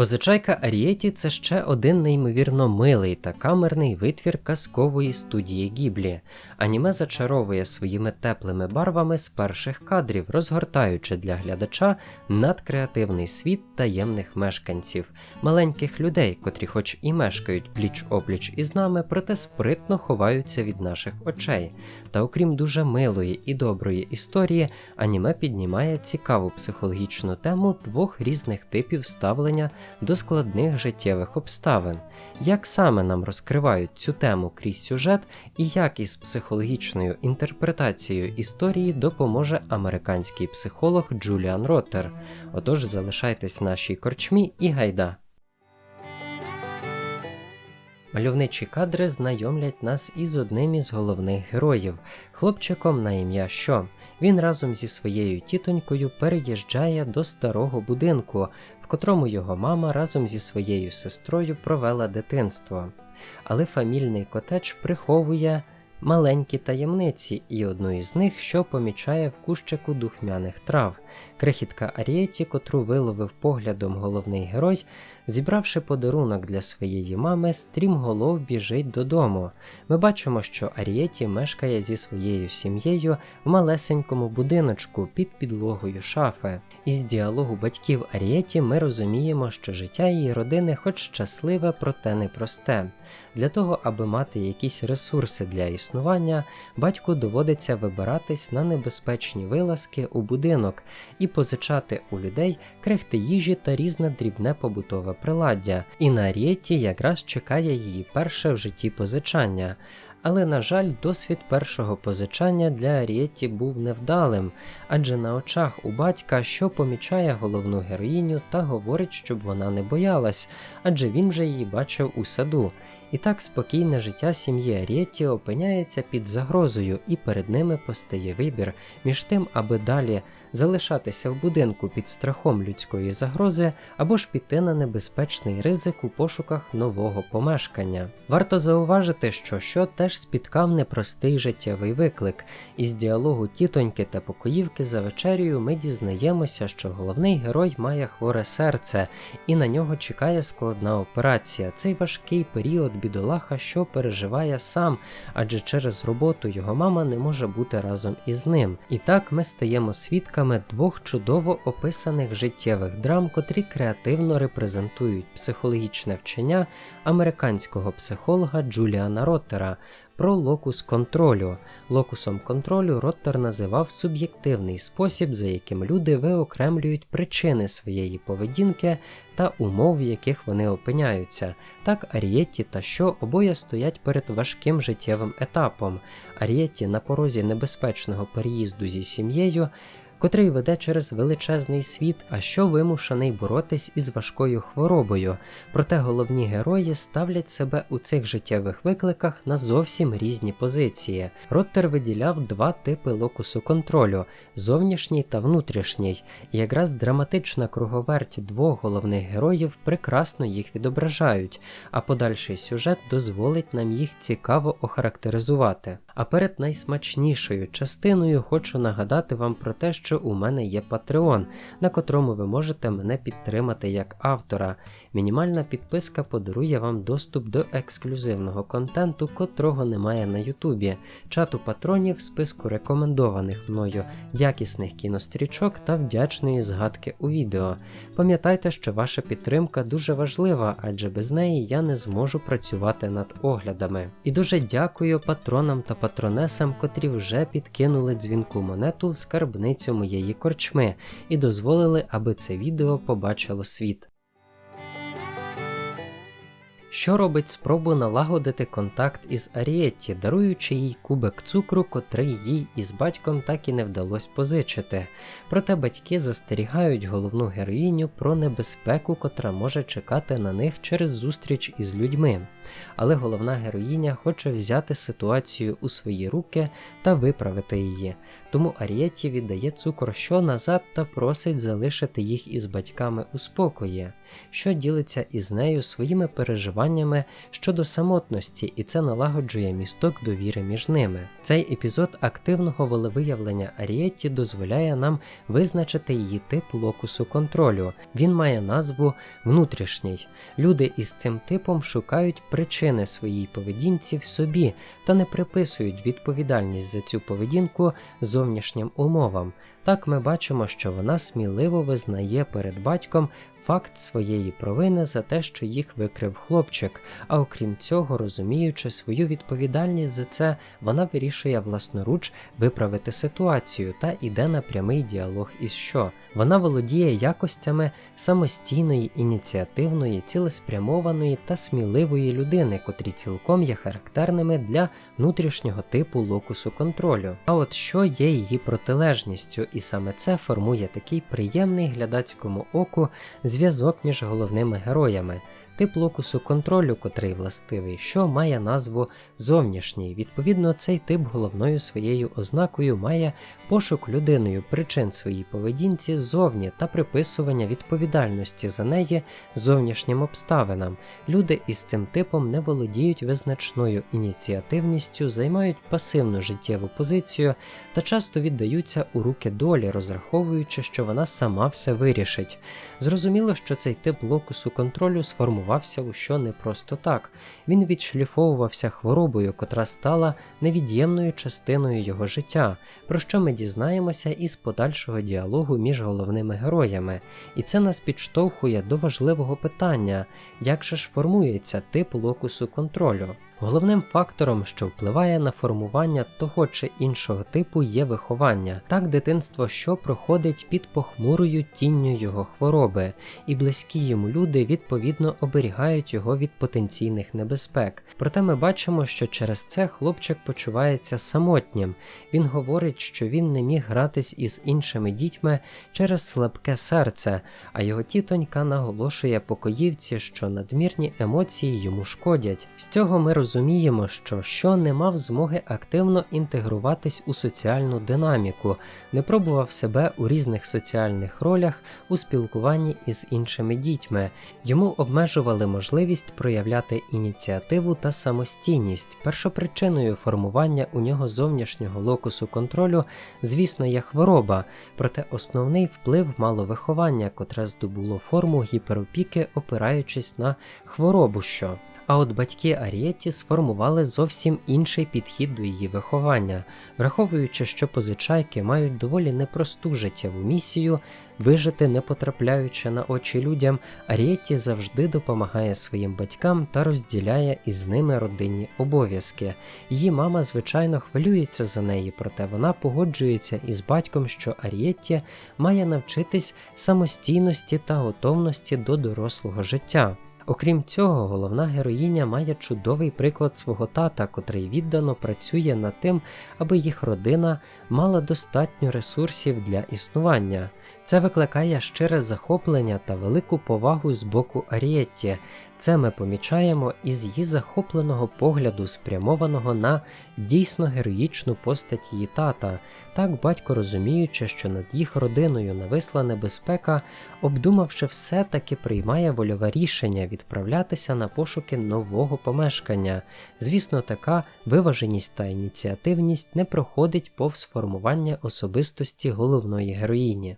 Позичайка Арієті це ще один неймовірно милий та камерний витвір казкової студії Гіблі. Аніме зачаровує своїми теплими барвами з перших кадрів, розгортаючи для глядача надкреативний світ таємних мешканців, маленьких людей, котрі, хоч і мешкають пліч опліч із нами, проте спритно ховаються від наших очей. Та окрім дуже милої і доброї історії, аніме піднімає цікаву психологічну тему двох різних типів ставлення до складних життєвих обставин, як саме нам розкривають цю тему крізь сюжет, і як із психологічною інтерпретацією історії допоможе американський психолог Джуліан Роттер. Отож, залишайтесь в нашій корчмі і гайда. Мальовничі кадри знайомлять нас із одним із головних героїв, хлопчиком на ім'я Що. Він разом зі своєю тітонькою переїжджає до старого будинку, котрому його мама разом зі своєю сестрою провела дитинство. Але фамільний котедж приховує маленькі таємниці, і одну із них, що помічає в кущику духмяних трав. Крихітка Арієті, котру виловив поглядом головний герой, зібравши подарунок для своєї мами, стрімголов біжить додому. Ми бачимо, що Арієті мешкає зі своєю сім'єю в малесенькому будиночку під підлогою шафи. Із діалогу батьків Арієті ми розуміємо, що життя її родини, хоч щасливе, проте непросте. Для того, аби мати якісь ресурси для існування, батьку доводиться вибиратись на небезпечні вилазки у будинок і позичати у людей крихти їжі та різне дрібне побутове приладдя. І на Арієті якраз чекає її перше в житті позичання. Але, на жаль, досвід першого позичання для Арієті був невдалим, адже на очах у батька, що помічає головну героїню та говорить, щоб вона не боялась, адже він вже її бачив у саду. І так спокійне життя сім'ї Арієті опиняється під загрозою, і перед ними постає вибір між тим, аби далі залишатися в будинку під страхом людської загрози, або ж піти на небезпечний ризик у пошуках нового помешкання. Варто зауважити, що що теж спіткав непростий життєвий виклик. Із діалогу тітоньки та покоївки за вечерю ми дізнаємося, що головний герой має хворе серце, і на нього чекає складна операція. Цей важкий період бідолаха, що переживає сам, адже через роботу його мама не може бути разом із ним. І так ми стаємо свідками двох чудово описаних життєвих драм, котрі креативно репрезентують психологічне вчення американського психолога Джуліана Роттера про локус контролю. Локусом контролю Роттер називав суб'єктивний спосіб, за яким люди виокремлюють причини своєї поведінки та умов, в яких вони опиняються. Так Арієтті та що обоє стоять перед важким життєвим етапом. Арієтті на порозі небезпечного переїзду зі сім'єю котрий веде через величезний світ, а що вимушений боротись із важкою хворобою. Проте головні герої ставлять себе у цих життєвих викликах на зовсім різні позиції. Роттер виділяв два типи локусу контролю зовнішній та внутрішній, і якраз драматична круговерть двох головних героїв прекрасно їх відображають, а подальший сюжет дозволить нам їх цікаво охарактеризувати. А перед найсмачнішою частиною хочу нагадати вам про те, що у мене є Patreon, на котрому ви можете мене підтримати як автора. Мінімальна підписка подарує вам доступ до ексклюзивного контенту, котрого немає на Ютубі, чату патронів, списку рекомендованих мною якісних кінострічок та вдячної згадки у відео. Пам'ятайте, що ваша підтримка дуже важлива, адже без неї я не зможу працювати над оглядами. І дуже дякую патронам та патронесам, котрі вже підкинули дзвінку монету в скарбницю моєї корчми і дозволили, аби це відео побачило світ. Що робить спробу налагодити контакт із Арієтті, даруючи їй кубик цукру, котрий їй із батьком так і не вдалося позичити. Проте батьки застерігають головну героїню про небезпеку, котра може чекати на них через зустріч із людьми. Але головна героїня хоче взяти ситуацію у свої руки та виправити її. Тому Арієті віддає цукор що назад та просить залишити їх із батьками у спокої, що ділиться із нею своїми переживаннями щодо самотності, і це налагоджує місток довіри між ними. Цей епізод активного волевиявлення Арієтті дозволяє нам визначити її тип локусу контролю. Він має назву внутрішній. Люди із цим типом шукають причини своїй поведінці в собі та не приписують відповідальність за цю поведінку зовнішнім умовам. Так ми бачимо, що вона сміливо визнає перед батьком факт своєї провини за те, що їх викрив хлопчик, а окрім цього, розуміючи свою відповідальність за це, вона вирішує власноруч виправити ситуацію та йде на прямий діалог із що. Вона володіє якостями самостійної, ініціативної, цілеспрямованої та сміливої людини, котрі цілком є характерними для внутрішнього типу локусу контролю. А от що є її протилежністю, і саме це формує такий приємний глядацькому оку зв'язок між головними героями. Тип локусу контролю, котрий властивий, що має назву зовнішній. Відповідно, цей тип головною своєю ознакою має пошук людиною причин своїй поведінці ззовні та приписування відповідальності за неї зовнішнім обставинам. Люди із цим типом не володіють визначною ініціативністю, займають пасивну життєву позицію та часто віддаються у руки долі, розраховуючи, що вона сама все вирішить. Зрозуміло, що цей тип локусу контролю сформувався у що не просто так. Він відшліфовувався хворобою, котра стала невід'ємною частиною його життя, про що ми дізнаємося із подальшого діалогу між головними героями. І це нас підштовхує до важливого питання: як же ж формується тип локусу контролю? Головним фактором, що впливає на формування того чи іншого типу, є виховання, так дитинство, що проходить під похмурою тінню його хвороби, і близькі йому люди відповідно оберігають його від потенційних небезпек. Проте ми бачимо, що через це хлопчик почувається самотнім. Він говорить, що він не міг гратись із іншими дітьми через слабке серце, а його тітонька наголошує покоївці, що надмірні емоції йому шкодять. З цього ми розуміємо, розуміємо, що що не мав змоги активно інтегруватись у соціальну динаміку, не пробував себе у різних соціальних ролях у спілкуванні із іншими дітьми, йому обмежували можливість проявляти ініціативу та самостійність. Першопричиною формування у нього зовнішнього локусу контролю, звісно, є хвороба, проте основний вплив мало виховання, котре здобуло форму гіперопіки, опираючись на хворобу що. А от батьки Арієті сформували зовсім інший підхід до її виховання, враховуючи, що позичайки мають доволі непросту життєву місію, вижити, не потрапляючи на очі людям, Арієті завжди допомагає своїм батькам та розділяє із ними родинні обов'язки. Її мама, звичайно, хвилюється за неї, проте вона погоджується із батьком, що Арієті має навчитись самостійності та готовності до дорослого життя. Окрім цього, головна героїня має чудовий приклад свого тата, котрий віддано працює над тим, аби їх родина мала достатньо ресурсів для існування. Це викликає щире захоплення та велику повагу з боку Арієтті. Це ми помічаємо із її захопленого погляду, спрямованого на дійсно героїчну постать її тата. Так батько розуміючи, що над їх родиною нависла небезпека, обдумавши все таки приймає вольове рішення відправлятися на пошуки нового помешкання. Звісно, така виваженість та ініціативність не проходить повз формування особистості головної героїні.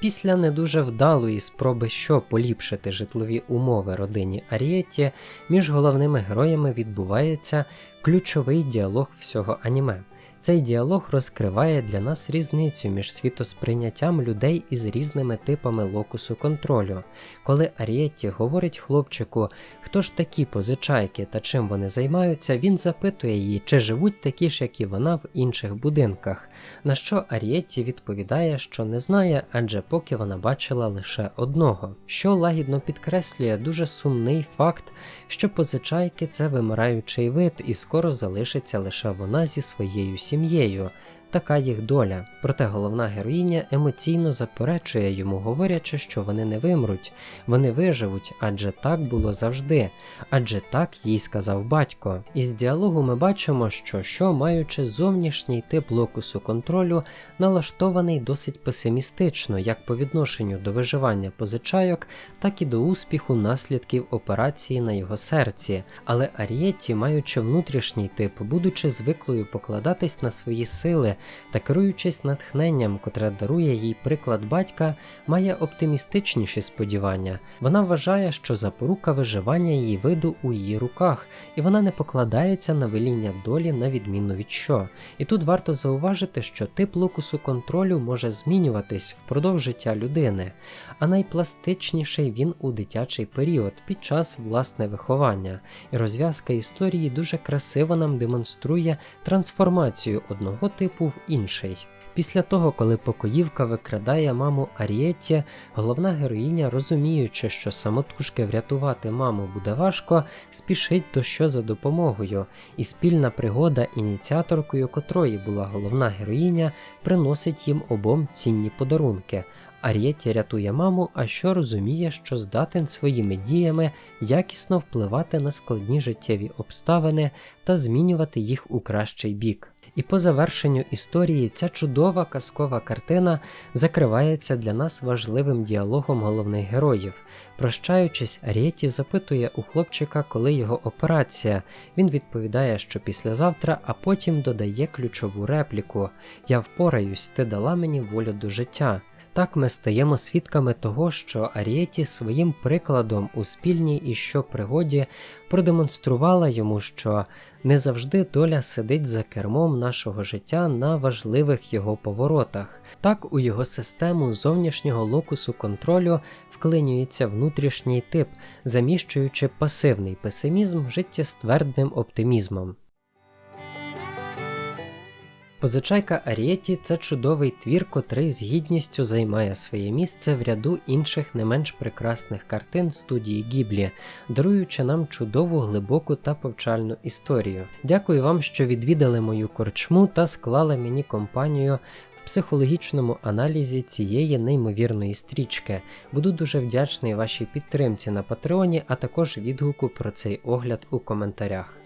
Після не дуже вдалої спроби що поліпшити житлові умови родині Арієті, між головними героями відбувається ключовий діалог всього аніме. Цей діалог розкриває для нас різницю між світосприйняттям людей із різними типами локусу контролю. Коли Арієтті говорить хлопчику, хто ж такі позичайки та чим вони займаються, він запитує її, чи живуть такі ж, як і вона в інших будинках. На що Арієтті відповідає, що не знає, адже поки вона бачила лише одного, що лагідно підкреслює дуже сумний факт, що позичайки це вимираючий вид, і скоро залишиться лише вона зі своєю сім'єю. Така їх доля. Проте головна героїня емоційно заперечує йому, говорячи, що вони не вимруть, вони виживуть, адже так було завжди, адже так їй сказав батько. Із діалогу ми бачимо, що що, маючи зовнішній тип локусу контролю, налаштований досить песимістично, як по відношенню до виживання позичайок, так і до успіху наслідків операції на його серці. Але Арієтті, маючи внутрішній тип, будучи звиклою покладатись на свої сили та керуючись натхненням, котре дарує їй приклад батька, має оптимістичніші сподівання. Вона вважає, що запорука виживання її виду у її руках, і вона не покладається на веління долі на відміну від що. І тут варто зауважити, що тип локусу контролю може змінюватись впродовж життя людини, а найпластичніший він у дитячий період під час власне виховання. І розв'язка історії дуже красиво нам демонструє трансформацію одного типу в інший. Після того, коли покоївка викрадає маму Арієтті, головна героїня, розуміючи, що самотужки врятувати маму буде важко, спішить до що за допомогою, і спільна пригода, ініціаторкою котрої була головна героїня, приносить їм обом цінні подарунки. Арієтті рятує маму, а що розуміє, що здатен своїми діями якісно впливати на складні життєві обставини та змінювати їх у кращий бік. І по завершенню історії ця чудова казкова картина закривається для нас важливим діалогом головних героїв. Прощаючись, Арієті запитує у хлопчика, коли його операція. Він відповідає, що післязавтра, а потім додає ключову репліку: Я впораюсь, ти дала мені волю до життя. Так ми стаємо свідками того, що Арієті своїм прикладом у спільній і що пригоді продемонструвала йому, що не завжди доля сидить за кермом нашого життя на важливих його поворотах. Так у його систему зовнішнього локусу контролю вклинюється внутрішній тип, заміщуючи пасивний песимізм життєствердним оптимізмом. Позичайка Арієті це чудовий твір, котрий з гідністю займає своє місце в ряду інших не менш прекрасних картин студії Гіблі, даруючи нам чудову, глибоку та повчальну історію. Дякую вам, що відвідали мою корчму та склали мені компанію психологічному аналізі цієї неймовірної стрічки. Буду дуже вдячний вашій підтримці на Патреоні, а також відгуку про цей огляд у коментарях.